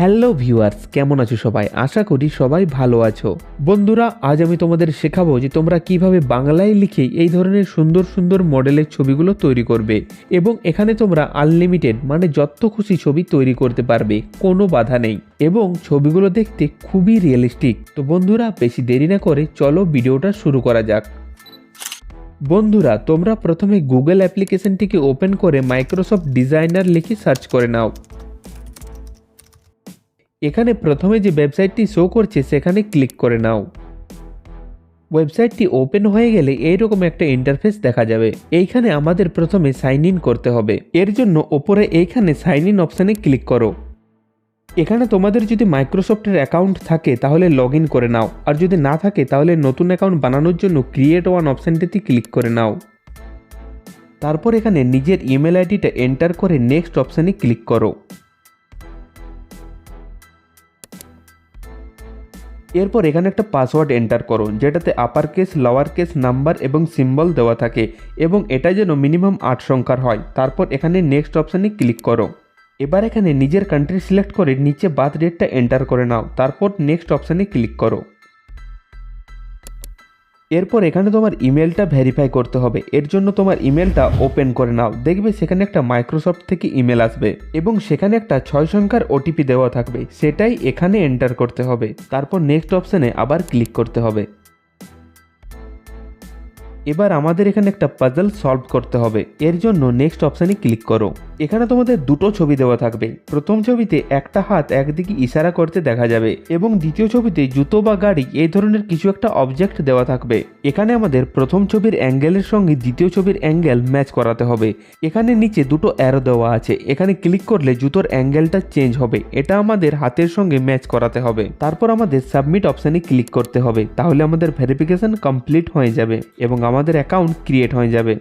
Hello viewers, কেমন আছো সবাই? আশা করি সবাই ভালো আছো। বন্ধুরা, আজ আমি তোমাদের শেখাবো যে তোমরা কীভাবে বাংলায় লিখে এই ধরনের সুন্দর সুন্দর মডেলের ছবিগুলো তৈরি করবে এবং এখানে তোমরা আনলিমিটেড মানে যত খুশি ছবি তৈরি করতে পারবে, কোনো বাধা নেই। এবং ছবিগুলো দেখতে খুবই রিয়েলিস্টিক তো বন্ধুরা, বেশি দেরি না করে চলো ভিডিওটা শুরু করা যাক। বন্ধুরা, তোমরা প্রথমে গুগল অ্যাপ্লিকেশনটিকে ওপেন করে মাইক্রোসফট ডিজাইনার লিখে সার্চ করে নাও। এখানে প্রথমে যে ওয়েবসাইটটি শো করছে, সেখানে ক্লিক করে নাও। ওয়েবসাইটটি ওপেন হয়ে গেলে এইরকম একটা ইন্টারফেস দেখা যাবে। এইখানে আমাদের প্রথমে সাইন ইন করতে হবে। এর জন্য ওপরে এইখানে সাইন ইন অপশানে ক্লিক করো। এখানে তোমাদের যদি মাইক্রোসফটের অ্যাকাউন্ট থাকে, তাহলে লগ করে নাও। আর যদি না থাকে, তাহলে নতুন অ্যাকাউন্ট বানানোর জন্য ক্রিয়েট ওয়ান অপশানটিতে ক্লিক করে নাও। তারপর এখানে নিজের ইমেল আইডিটা এন্টার করে নেক্সট অপশানে ক্লিক করো। এরপর এখানে একটা পাসওয়ার্ড এন্টার করো, যেটাতে upper case lower case number এবং সিম্বল দেওয়া থাকে এবং এটা যেন মিনিমাম আট সংখ্যার হয়। তারপর এখানে নেক্সট অপশানে ক্লিক করো। এবার এখানে নিজের কান্ট্রি সিলেক্ট করে নিচে বার্থ ডেটটা এন্টার করে নাও। তারপর নেক্সট অপশানে ক্লিক করো। এরপর এখানে তোমার ইমেলটা ভেরিফাই করতে হবে। এর জন্য তোমার ইমেলটা ওপেন করে নাও। দেখবে সেখানে একটা মাইক্রোসফট থেকে ইমেল আসবে এবং সেখানে একটা ছয় সংখ্যার ওটিপি দেওয়া থাকবে। সেটাই এখানে এন্টার করতে হবে। তারপর নেক্সট অপশানে আবার ক্লিক করতে হবে। এবার আমাদের এখানে একটা পাজল সলভ করতে হবে। এর জন্য নেক্সট অপশানে ক্লিক করো। এখানে তোমাদের দুটো ছবি দেওয়া থাকবে। প্রথম ছবিতে একটা হাত একদিকে ইশারা করতে দেখা যাবে এবং দ্বিতীয় ছবিতে জুতো বা গাড়ি, এই ধরনের কিছু একটা অবজেক্ট দেওয়া থাকবে। এখানে আমাদের প্রথম ছবির অ্যাঙ্গেলের সঙ্গে দ্বিতীয় ছবির অ্যাঙ্গেল ম্যাচ করাতে হবে। এখানে নিচে দুটো অ্যারো দেওয়া আছে। এখানে ক্লিক করলে জুতোর অ্যাঙ্গেলটা চেঞ্জ হবে। এটা আমাদের হাতের সঙ্গে ম্যাচ করাতে হবে। তারপর আমাদের সাবমিট অপশানে ক্লিক করতে হবে। তাহলে আমাদের ভেরিফিকেশন কমপ্লিট হয়ে যাবে এবং আমাদের অ্যাকাউন্ট ক্রিয়েট হয়ে যাবে।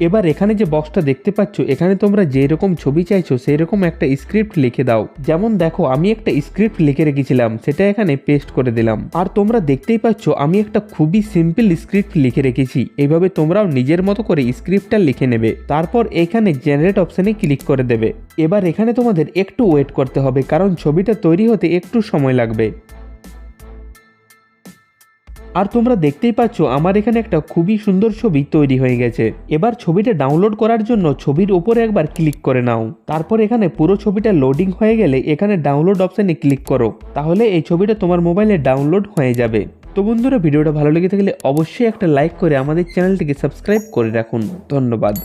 এবার এখানে যে বক্সটা দেখতে পাচ্ছ, এখানে তোমরা যেই রকম ছবি চাইছো সেই রকম একটা স্ক্রিপ্ট লিখে দাও। যেমন দেখো, আমি একটা স্ক্রিপ্ট লিখে রেখেছিলাম, সেটা এখানে পেস্ট করে দিলাম। আর তোমরা দেখতেই পাচ্ছ, আমি একটা খুবই সিম্পল স্ক্রিপ্ট লিখে রেখেছি। এইভাবে তোমরাও নিজের মতো করে স্ক্রিপ্টটা লিখে নেবে। তারপর এখানে জেনারেট অপশানে ক্লিক করে দেবে। এবার এখানে তোমাদের একটু ওয়েট করতে হবে, কারণ ছবিটা তৈরি হতে একটু সময় লাগবে। আর তোমরা দেখতেই পাচ্ছ, আমার এখানে একটা খুবই সুন্দর ছবি তৈরি হয়ে গেছে। এবার ছবিটা ডাউনলোড করার জন্য ছবির উপরে একবার ক্লিক করে নাও। তারপর এখানে পুরো ছবিটা লোডিং হয়ে গেলে এখানে ডাউনলোড অপশানে ক্লিক করো। তাহলে এই ছবিটা তোমার মোবাইলে ডাউনলোড হয়ে যাবে। তো বন্ধুরা, ভিডিওটা ভালো লেগে থাকলে অবশ্যই একটা লাইক করে আমাদের চ্যানেলটিকে সাবস্ক্রাইব করে রাখুন। ধন্যবাদ।